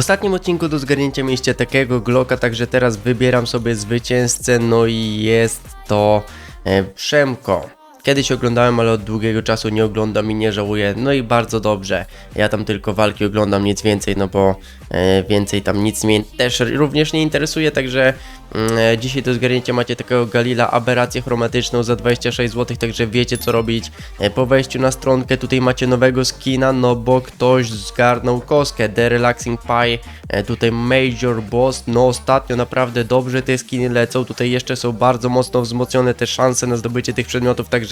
ostatnim odcinku do zgarnięcia mieliście takiego Glocka, także teraz wybieram sobie zwycięzcę, no i jest to e, Przemko. Kiedyś oglądałem, ale od długiego czasu nie oglądam i nie żałuję, no i bardzo dobrze. Ja tam tylko walki oglądam, nic więcej, no bo e, więcej tam nic mnie też również nie interesuje, także mm, e, dzisiaj do zgarnięcia macie takiego Galila aberrację chromatyczną za 26 zł, także wiecie co robić. E, po wejściu na stronkę tutaj macie nowego skina, no bo ktoś zgarnął koskę, The Relaxing Pie, e, tutaj Major Boss, no ostatnio naprawdę dobrze te skiny lecą, tutaj jeszcze są bardzo mocno wzmocnione te szanse na zdobycie tych przedmiotów, także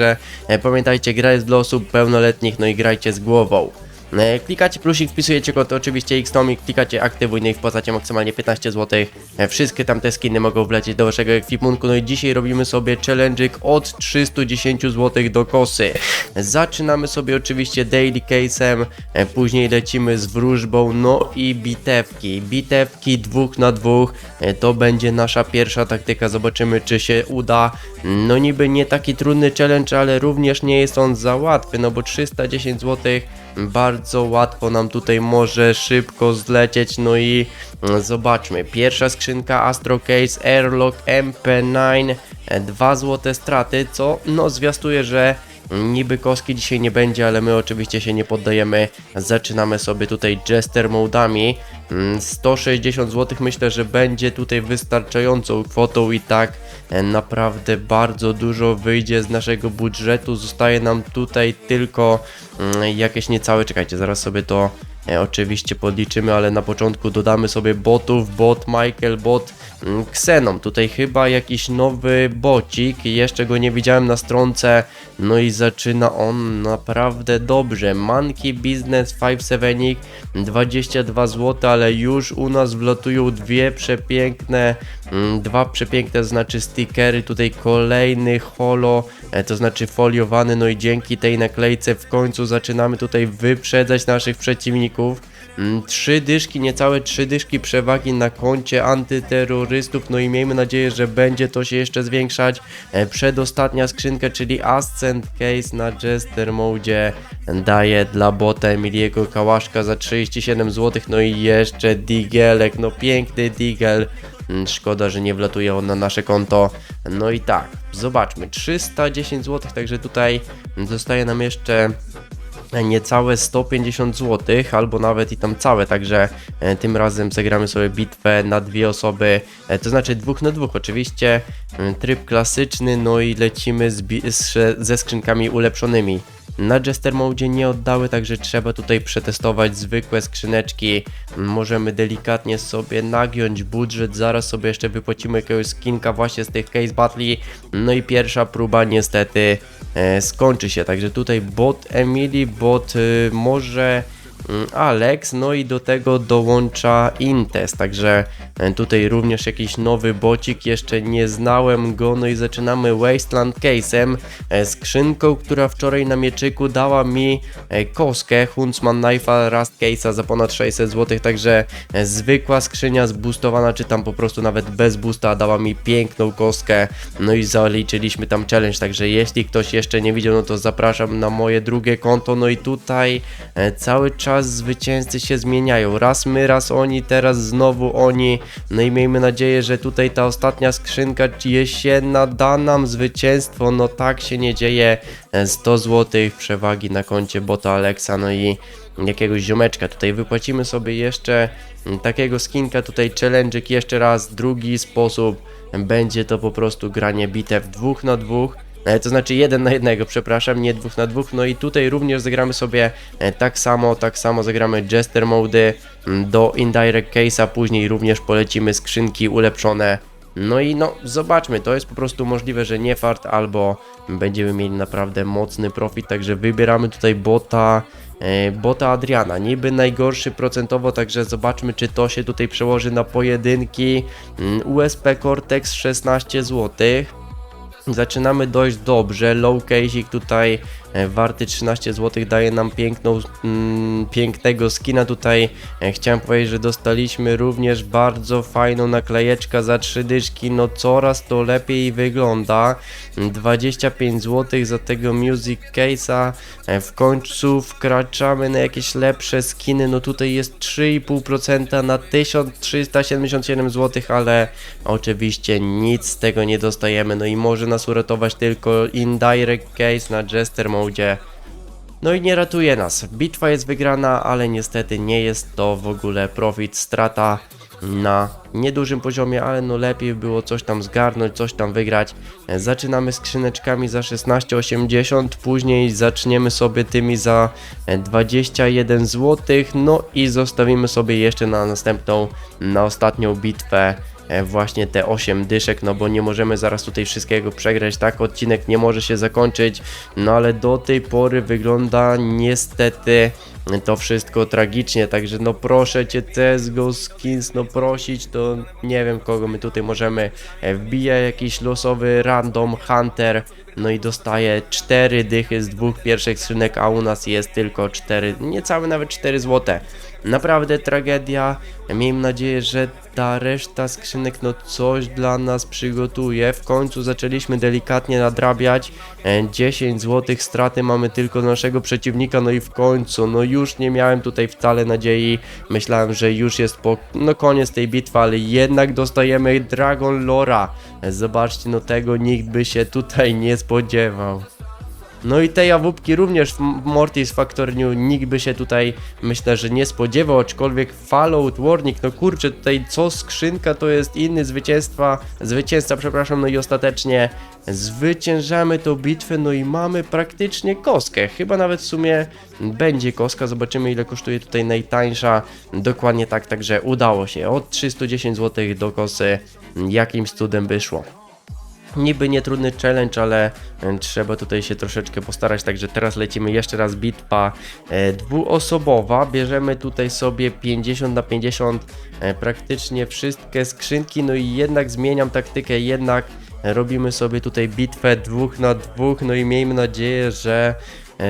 e, pamiętajcie, gra jest dla osób pełnoletnich, no i grajcie z głową. E, Klikacie plusik, wpisujecie kod oczywiście Xtomi, klikacie aktywuj, no i wpłacacie maksymalnie 15 zł. E, Wszystkie tamte skiny mogą wlecieć do waszego ekwipunku, no i dzisiaj robimy sobie challenge'ik od 310 zł do kosy. Zaczynamy sobie oczywiście daily case'em, e, później lecimy z wróżbą, no i bitewki. Bitewki dwóch na dwóch, to będzie nasza pierwsza taktyka, zobaczymy czy się uda. No niby nie taki trudny challenge, ale również nie jest on za łatwy, no bo 310 zł bardzo łatwo nam tutaj może szybko zlecieć, no i mm, zobaczmy, pierwsza skrzynka Astro Case Airlock MP9, e, 2 złote straty, co no zwiastuje, że niby koski dzisiaj nie będzie, ale my oczywiście się nie poddajemy, zaczynamy sobie tutaj Jester modami, Mm, 160 zł myślę, że będzie tutaj wystarczającą kwotą i tak e, naprawdę bardzo dużo wyjdzie z naszego budżetu. Zostaje nam tutaj tylko mm, jakieś niecałe, czekajcie, zaraz sobie to oczywiście podliczymy, ale na początku dodamy sobie botów, bot Michael, bot mm, Xenon. Tutaj chyba jakiś nowy bocik, jeszcze go nie widziałem na stronce, no i zaczyna on naprawdę dobrze. Monkey Business 5-7 22 zł, ale już u nas wlatują dwie przepiękne, mm, dwa przepiękne znaczy stickery, tutaj kolejny holo, e, to znaczy foliowany, no i dzięki tej naklejce w końcu zaczynamy tutaj wyprzedzać naszych przeciwników. Mm, Trzy dyszki, niecałe trzy dyszki przewagi na koncie antyterrorystów, no i miejmy nadzieję, że będzie to się jeszcze zwiększać. E, Przedostatnia skrzynka, czyli Ascent Case na Jester Mode daje dla bota Emiliego Kałaszka za 37 zł, no i jeszcze Digelek, no piękny Digel. Mm, Szkoda, że nie wlatuje on na nasze konto. No i tak, zobaczmy, 310 zł, także tutaj zostaje nam jeszcze niecałe 150 zł, albo nawet i tam całe, także e, tym razem zagramy sobie bitwę na dwie osoby, e, to znaczy dwóch na dwóch oczywiście, e, tryb klasyczny, no i lecimy z, z, ze skrzynkami ulepszonymi. Na Jester Mode nie oddały, także trzeba tutaj przetestować zwykłe skrzyneczki. Możemy delikatnie sobie nagiąć budżet, zaraz sobie jeszcze wypłacimy jakiegoś skinka właśnie z tych Case Battle. No i pierwsza próba niestety e, skończy się, także tutaj bot Emily, bot y, może Alex, no i do tego dołącza Intes, także e, tutaj również jakiś nowy bocik, jeszcze nie znałem go, no i zaczynamy Wasteland Case'em, e, skrzynką, która wczoraj na mieczyku dała mi e, koskę, Huntsman Knife'a Rust Case'a za ponad 600 zł, także zwykła skrzynia zboostowana, czy tam po prostu nawet bez boosta dała mi piękną kostkę, no i zaliczyliśmy tam challenge, także jeśli ktoś jeszcze nie widział, no to zapraszam na moje drugie konto, no i tutaj cały czas zwycięzcy się zmieniają, raz my, raz oni, teraz znowu oni, no i miejmy nadzieję, że tutaj ta ostatnia skrzynka jesienna da nam zwycięstwo, no tak się nie dzieje, E, 100 zł przewagi na koncie bota Alexa, no i jakiegoś ziomeczka. Tutaj wypłacimy sobie jeszcze takiego skinka, tutaj challenge'ik jeszcze raz, drugi sposób. Będzie to po prostu granie bitew dwóch na dwóch. E, To znaczy jeden na jednego, przepraszam, nie dwóch na dwóch. No i tutaj również zagramy sobie e, tak samo, tak samo zagramy Jester Mode mm, do Indirect Case'a, później również polecimy skrzynki ulepszone. No i no, zobaczmy, to jest po prostu możliwe, że nie fart, albo będziemy mieli naprawdę mocny profit, także wybieramy tutaj bota, e, bota Adriana, niby najgorszy procentowo, także zobaczmy, czy to się tutaj przełoży na pojedynki. Mm, USP Cortex 16 zł. Zaczynamy dość dobrze, low case'ik tutaj warty 13 zł, daje nam piękną, mm, pięknego skina tutaj. E, Chciałem powiedzieć, że dostaliśmy również bardzo fajną naklejeczkę za 3 dyszki, no coraz to lepiej wygląda. 25 zł za tego Music Case'a, E, w końcu wkraczamy na jakieś lepsze skiny, no tutaj jest 3,5% na 1377 zł, ale oczywiście nic z tego nie dostajemy, no i może nas uratować tylko Indirect Case na Jester Mode. No i nie ratuje nas. Bitwa jest wygrana, ale niestety nie jest to w ogóle profit, strata na niedużym poziomie, ale no lepiej było coś tam zgarnąć, coś tam wygrać. Zaczynamy skrzyneczkami za 16,80, później zaczniemy sobie tymi za e, 21 zł, no i zostawimy sobie jeszcze na następną, na ostatnią bitwę właśnie te 8 dyszek, no bo nie możemy zaraz tutaj wszystkiego przegrać, tak? Odcinek nie może się zakończyć, no ale do tej pory wygląda niestety to wszystko tragicznie, także no proszę cię CSGO Skins, no prosić, to nie wiem kogo my tutaj możemy, e, wbija jakiś losowy random hunter, no i dostaje 4 dychy z dwóch pierwszych skrzynek, a u nas jest tylko 4, niecałe nawet 4 złote. Naprawdę tragedia. Miejmy nadzieję, że ta reszta skrzynek no coś dla nas przygotuje. W końcu zaczęliśmy delikatnie nadrabiać. E, 10 zł straty mamy tylko naszego przeciwnika. No i w końcu, no już nie miałem tutaj wcale nadziei. Myślałem, że już jest po, no koniec tej bitwy, ale jednak dostajemy Dragon Lora. E, Zobaczcie, no tego nikt by się tutaj nie spodziewał. No i tej awupki również w Mortis Factor New nikt by się tutaj myślę, że nie spodziewał, aczkolwiek Fallout Warning, no kurczę, tutaj co skrzynka to jest inny zwycięstwa, zwycięzca, przepraszam, no i ostatecznie zwyciężamy tą bitwę, no i mamy praktycznie koskę, chyba nawet w sumie będzie koska, zobaczymy ile kosztuje tutaj najtańsza, dokładnie tak, także udało się, od 310 zł do kosy, jakimś cudem wyszło. Niby nietrudny challenge, ale e, trzeba tutaj się troszeczkę postarać, także teraz lecimy jeszcze raz bitwa e, dwuosobowa, bierzemy tutaj sobie 50 na 50 e, praktycznie wszystkie skrzynki, no i jednak zmieniam taktykę, jednak robimy sobie tutaj bitwę dwóch na dwóch, no i miejmy nadzieję, że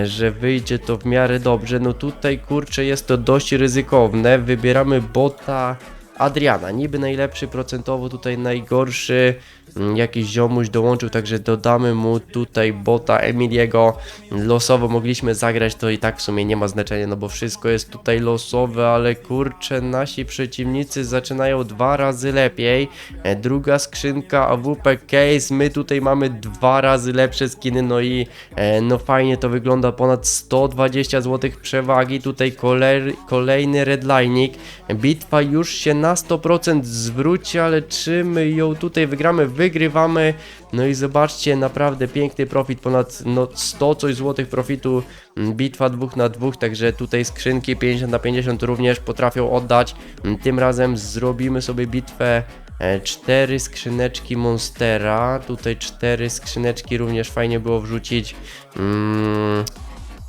że wyjdzie to w miarę dobrze, no tutaj kurczę jest to dość ryzykowne, wybieramy bota Adriana, niby najlepszy procentowo, tutaj najgorszy mm, jakiś ziomuś dołączył, także dodamy mu tutaj bota Emiliego. Losowo mogliśmy zagrać, to i tak w sumie nie ma znaczenia, no bo wszystko jest tutaj losowe, ale kurczę, nasi przeciwnicy zaczynają dwa razy lepiej. E, Druga skrzynka AWP Case, my tutaj mamy dwa razy lepsze skiny, no i e, no fajnie to wygląda, ponad 120 zł przewagi, tutaj kolej, kolejny redlining, bitwa już się na 100% zwróci, ale czy my ją tutaj wygramy, wygrywamy, no i zobaczcie, naprawdę piękny profit, ponad no 100 coś złotych profitu, Mm, bitwa dwóch na dwóch, także tutaj skrzynki 50 na 50 również potrafią oddać, Mm, tym razem zrobimy sobie bitwę E, Cztery skrzyneczki Monstera. Tutaj cztery skrzyneczki również fajnie było wrzucić. Mm,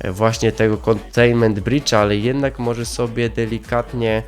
e, właśnie tego Containment Bridge, ale jednak może sobie delikatnie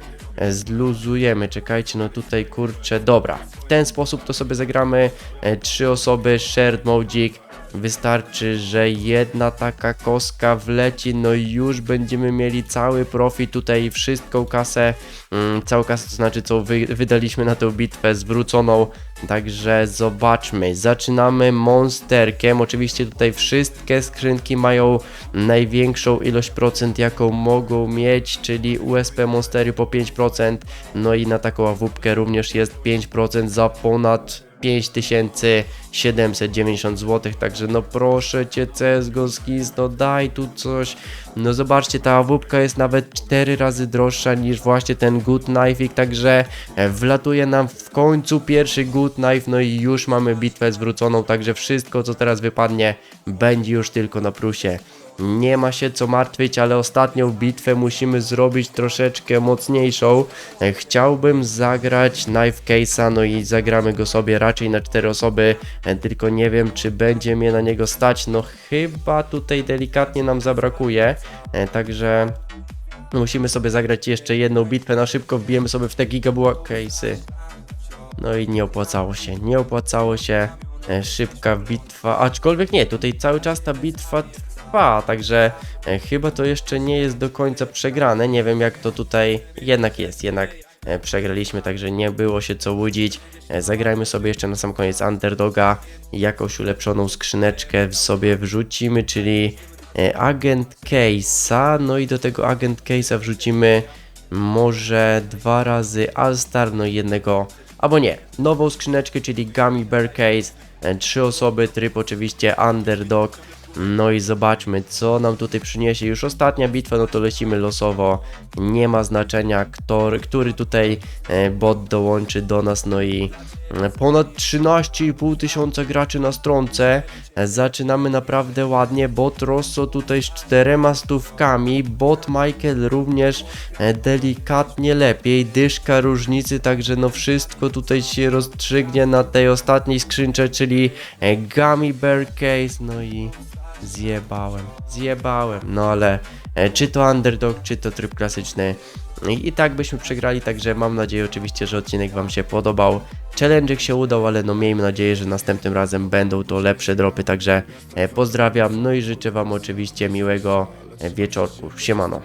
zluzujemy. Czekajcie, no tutaj kurczę, dobra. W ten sposób to sobie zagramy. E, Trzy osoby, shared modzik. Wystarczy, że jedna taka koska wleci, no i już będziemy mieli cały profit tutaj, wszystką kasę, mm, całą kasę, to znaczy co wy, wydaliśmy na tę bitwę zwróconą. Także zobaczmy, zaczynamy monsterkiem. Oczywiście tutaj wszystkie skrzynki mają największą ilość procent, jaką mogą mieć, czyli USP Monstery po 5%. No i na taką awupkę również jest 5% za ponad 5790 zł, także no proszę cię CSGO Skins, no daj tu coś, no zobaczcie, ta awupka jest nawet 4 razy droższa niż właśnie ten Good Knife, także e, wlatuje nam w końcu pierwszy Good Knife, no i już mamy bitwę zwróconą, także wszystko co teraz wypadnie będzie już tylko na plusie. Nie ma się co martwić, ale ostatnią bitwę musimy zrobić troszeczkę mocniejszą. E, Chciałbym zagrać Knife Case'a, no i zagramy go sobie raczej na 4 osoby, e, tylko nie wiem czy będzie mnie na niego stać. No chyba tutaj delikatnie nam zabrakuje, e, także musimy sobie zagrać jeszcze jedną bitwę na szybko, wbijemy sobie w te gigabuła case'y. No i nie opłacało się, nie opłacało się. Szybka bitwa, aczkolwiek nie, tutaj cały czas ta bitwa trwa, także e, chyba to jeszcze nie jest do końca przegrane. Nie wiem jak to tutaj jednak jest, jednak e, przegraliśmy, także nie było się co łudzić. E, Zagrajmy sobie jeszcze na sam koniec Underdoga, jakąś ulepszoną skrzyneczkę w sobie wrzucimy, czyli Agent Case'a, no i do tego Agent Case'a wrzucimy może dwa razy Alstar, no i jednego, albo nie, nową skrzyneczkę, czyli Gummy Bear Case, trzy osoby, tryb oczywiście Underdog, no i zobaczmy, co nam tutaj przyniesie. Już ostatnia bitwa, no to lecimy losowo. Nie ma znaczenia, kto, który tutaj e, bot dołączy do nas. No i e, ponad 13,5 tysiąca graczy na stronce. E, Zaczynamy naprawdę ładnie. Bot Rosso tutaj z czterema stówkami. Bot Michael również delikatnie lepiej. Dyszka różnicy, także no wszystko tutaj się rozstrzygnie na tej ostatniej skrzynce, czyli Gummy Bear Case. No i Zjebałem, zjebałem. No ale e, czy to underdog, czy to tryb klasyczny. I, I tak byśmy przegrali, także mam nadzieję oczywiście, że odcinek Wam się podobał. Challenge się udał, ale no miejmy nadzieję, że następnym razem będą to lepsze dropy, także e, pozdrawiam. No i życzę Wam oczywiście miłego e, wieczorku. Siemano.